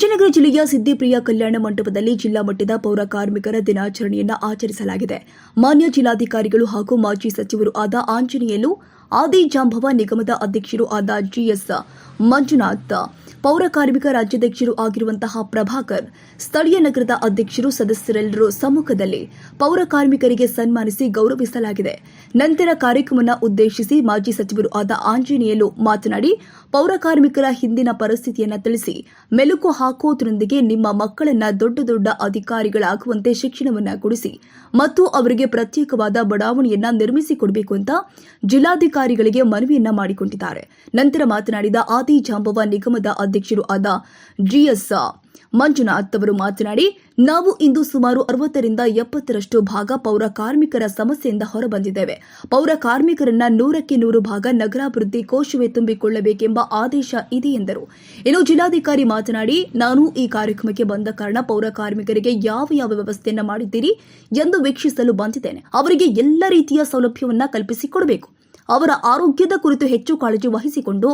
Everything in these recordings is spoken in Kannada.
ವಿಜಯನಗರ ಜಿಲ್ಲೆಯ ಸಿದ್ದಿಪ್ರಿಯ ಕಲ್ಯಾಣ ಮಂಟಪದಲ್ಲಿ ಜಿಲ್ಲಾ ಮಟ್ಟದ ಪೌರ ಕಾರ್ಮಿಕರ ದಿನಾಚರಣೆಯನ್ನು ಆಚರಿಸಲಾಗಿದೆ. ಮಾನ್ಯ ಜಿಲ್ಲಾಧಿಕಾರಿಗಳು ಹಾಗೂ ಮಾಜಿ ಸಚಿವರು ಆದ ಆಂಜನೇಯಲು ಆದಿಜಾಂಬವ ನಿಗಮದ ಅಧ್ಯಕ್ಷರು ಆದ ಜಿಎಸ್ ಮಂಜುನಾಥ್. ಪೌರ ಕಾರ್ಮಿಕ ರಾಜ್ಯಾಧ್ಯಕ್ಷರು ಆಗಿರುವಂತಹ ಪ್ರಭಾಕರ್, ಸ್ಥಳೀಯ ನಗರದ ಅಧ್ಯಕ್ಷರು ಸದಸ್ಯರೆಲ್ಲರೂ ಸಮ್ಮುಖದಲ್ಲಿ ಪೌರ ಕಾರ್ಮಿಕರಿಗೆ ಸನ್ಮಾನಿಸಿ ಗೌರವಿಸಲಾಗಿದೆ. ನಂತರ ಕಾರ್ಯಕ್ರಮವನ್ನು ಉದ್ದೇಶಿಸಿ ಮಾಜಿ ಸಚಿವರು ಆದ ಆಂಜನೇಯಲು ಮಾತನಾಡಿ, ಪೌರ ಕಾರ್ಮಿಕರ ಹಿಂದಿನ ಪರಿಸ್ಥಿತಿಯನ್ನು ತಿಳಿಸಿ, ಮೆಲುಕು ಹಾಕುವುದರೊಂದಿಗೆ ನಿಮ್ಮ ಮಕ್ಕಳನ್ನ ದೊಡ್ಡ ದೊಡ್ಡ ಅಧಿಕಾರಿಗಳಾಗುವಂತೆ ಶಿಕ್ಷಣವನ್ನ ಕೊಡಿಸಿ ಮತ್ತು ಅವರಿಗೆ ಪ್ರತ್ಯೇಕವಾದ ಬಡಾವಣೆಯನ್ನ ನಿರ್ಮಿಸಿಕೊಡಬೇಕು ಅಂತ ಜಿಲ್ಲಾಧಿಕಾರಿಗಳಿಗೆ ಮನವಿಯನ್ನ ಮಾಡಿಕೊಂಡಿದ್ದಾರೆ. ನಂತರ ಮಾತನಾಡಿದ ಆದಿ ಜಾಂಬವ ನಿಗಮದ ಅಧ್ಯಕ್ಷರು ಆದ ಜಿಎಸ್ ಮಂಜುನಾಥ್ ಅವರು ಮಾತನಾಡಿ, ನಾವು ಇಂದು ಸುಮಾರು ಅರವತ್ತರಿಂದ ಎಪ್ಪತ್ತರಷ್ಟು ಭಾಗ ಪೌರ ಕಾರ್ಮಿಕರ ಸಮಸ್ಯೆಯಿಂದ ಹೊರಬಂದಿದ್ದೇವೆ. ಪೌರ ಕಾರ್ಮಿಕರನ್ನ ನೂರಕ್ಕೆ ನೂರು ಭಾಗ ನಗರಾಭಿವೃದ್ಧಿ ಕೋಶವೇ ತುಂಬಿಕೊಳ್ಳಬೇಕೆಂಬ ಆದೇಶ ಇದೆ ಎಂದರು. ಇನ್ನು ಜಿಲ್ಲಾಧಿಕಾರಿ ಮಾತನಾಡಿ, ನಾನು ಈ ಕಾರ್ಯಕ್ರಮಕ್ಕೆ ಬಂದ ಕಾರಣ ಪೌರ ಕಾರ್ಮಿಕರಿಗೆ ಯಾವ ಯಾವ ವ್ಯವಸ್ಥೆಯನ್ನ ಮಾಡಿದ್ದೀರಿ ಎಂದು ವೀಕ್ಷಿಸಲು ಬಂದಿದ್ದೇನೆ. ಅವರಿಗೆ ಎಲ್ಲ ರೀತಿಯ ಸೌಲಭ್ಯವನ್ನ ಕಲ್ಪಿಸಿಕೊಡಬೇಕು ಅವರ ಆರೋಗ್ಯದ ಕುರಿತು ಹೆಚ್ಚು ಕಾಳಜಿ ವಹಿಸಿಕೊಂಡು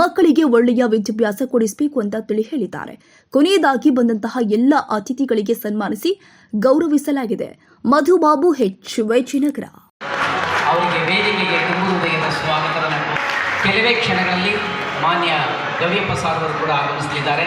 ಮಕ್ಕಳಿಗೆ ಒಳ್ಳೆಯ ವಿದ್ಯಾಭ್ಯಾಸ ಕೊಡಿಸಬೇಕು ಅಂತ ತಿಳಿ ಹೇಳಿದ್ದಾರೆ. ಕೊನೆಯದಾಗಿ ಬಂದಂತಹ ಎಲ್ಲ ಅತಿಥಿಗಳಿಗೆ ಸನ್ಮಾನಿಸಿ ಗೌರವಿಸಲಾಗಿದೆ. ಮಧುಬಾಬು ಹೆಚ್ ವೈಜಿನಗರ. ಅವರಿಗೆ ವೇದಿಕೆಗೆ ಹೃದಯದ ಸ್ವಾಗತವನ್ನು ಕೆಲವೇ ಕ್ಷಣಗಳಲ್ಲಿ ಮಾನ್ಯ ಗವಿಯಪ್ಪ ಸಾರ್ವರು ಕೂಡ ಆಗಮಿಸಲಿದ್ದಾರೆ.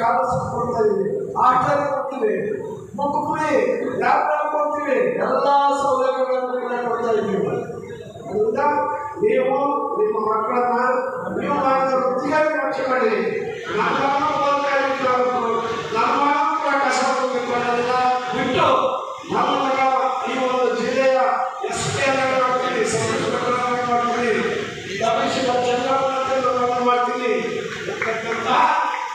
ಕಾಲರ್ಶಿಪ್ ಕೊಡ್ತಾ ಕೊಡ್ತೀವಿ ಮುಖಪುರಿ ಲ್ಯಾಪ್ಟಾಪ್ ಕೊಡ್ತೀವಿ, ಎಲ್ಲ ಸೌಲಭ್ಯಗಳನ್ನು ಕೂಡ ಕೊಡ್ತಾ ಇದ್ದೀವಿ. ನೀವು, ನಿಮ್ಮ ಮಕ್ಕಳನ್ನ ನೀವು ಮಾಡಿದ ರಕ್ಷಣೆ ಮಾಡಿ. ನನ್ನ ಓದ್ತಾ ಇರ್ಬೇಕು ನಮ್ಮ ಕೂಡ ಕಸ ಕೊಡೋದನ್ನ ಬಿಟ್ಟು ನಮ್ಮನ್ನ ಈ ಒಂದು ಜಿಲ್ಲೆಯ ಮಾಡ್ತೀವಿ.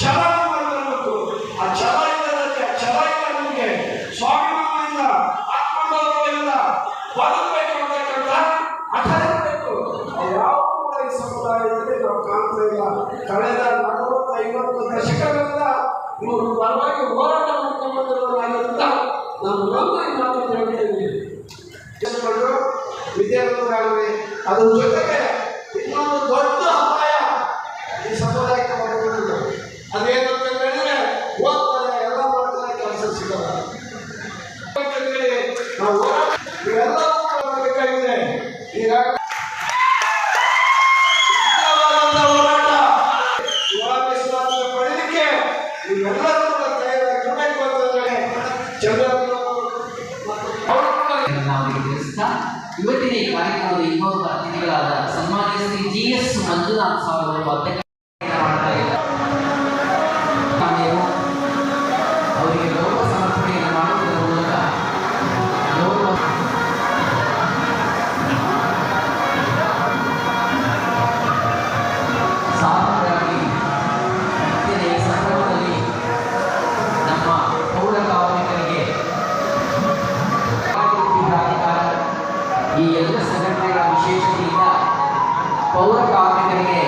ಚಂದ್ರವನ್ನು ಕಳೆದ ನಲವತ್ತು ಐವತ್ತು ದಶಕಗಳಿಂದ ಇವರು ಪರವಾಗಿ ಹೋರಾಟ ಮಾಡ್ಕೊಂಡು ಬಂದಿರೋದ್ರಿಂದ ನಾನು ನಮ್ಮ ಮಾತನ್ನು ಹೇಳ್ತಾ ಜನಗಳು ವಿದ್ಯಾರ್ಥಿಗಳಾಗಲಿ, ಅದರ ಜೊತೆಗೆ Lalu 炒肉末 ಪೌರ ಕಾರ್ಮಿಕರಿಗೆ ಗೌರವ ಸಮರ್ಪಣಾ ಕಾರ್ಯಕ್ರಮ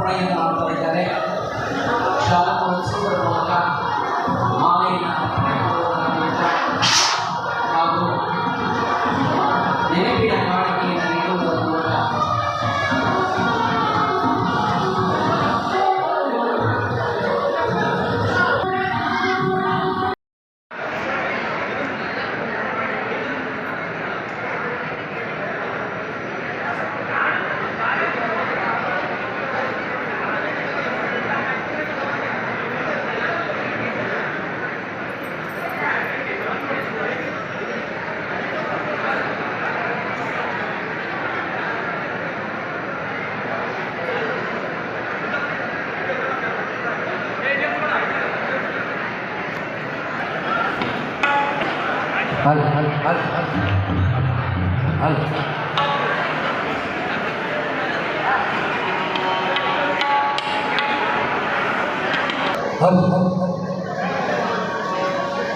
ప్రయత్నాలు జరిగాయి చాలా మంచి మాయ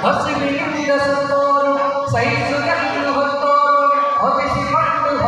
ಹಸಿರಿನಿಂದ ಸಂತೋರು ಸಹಿಸುತ್ತ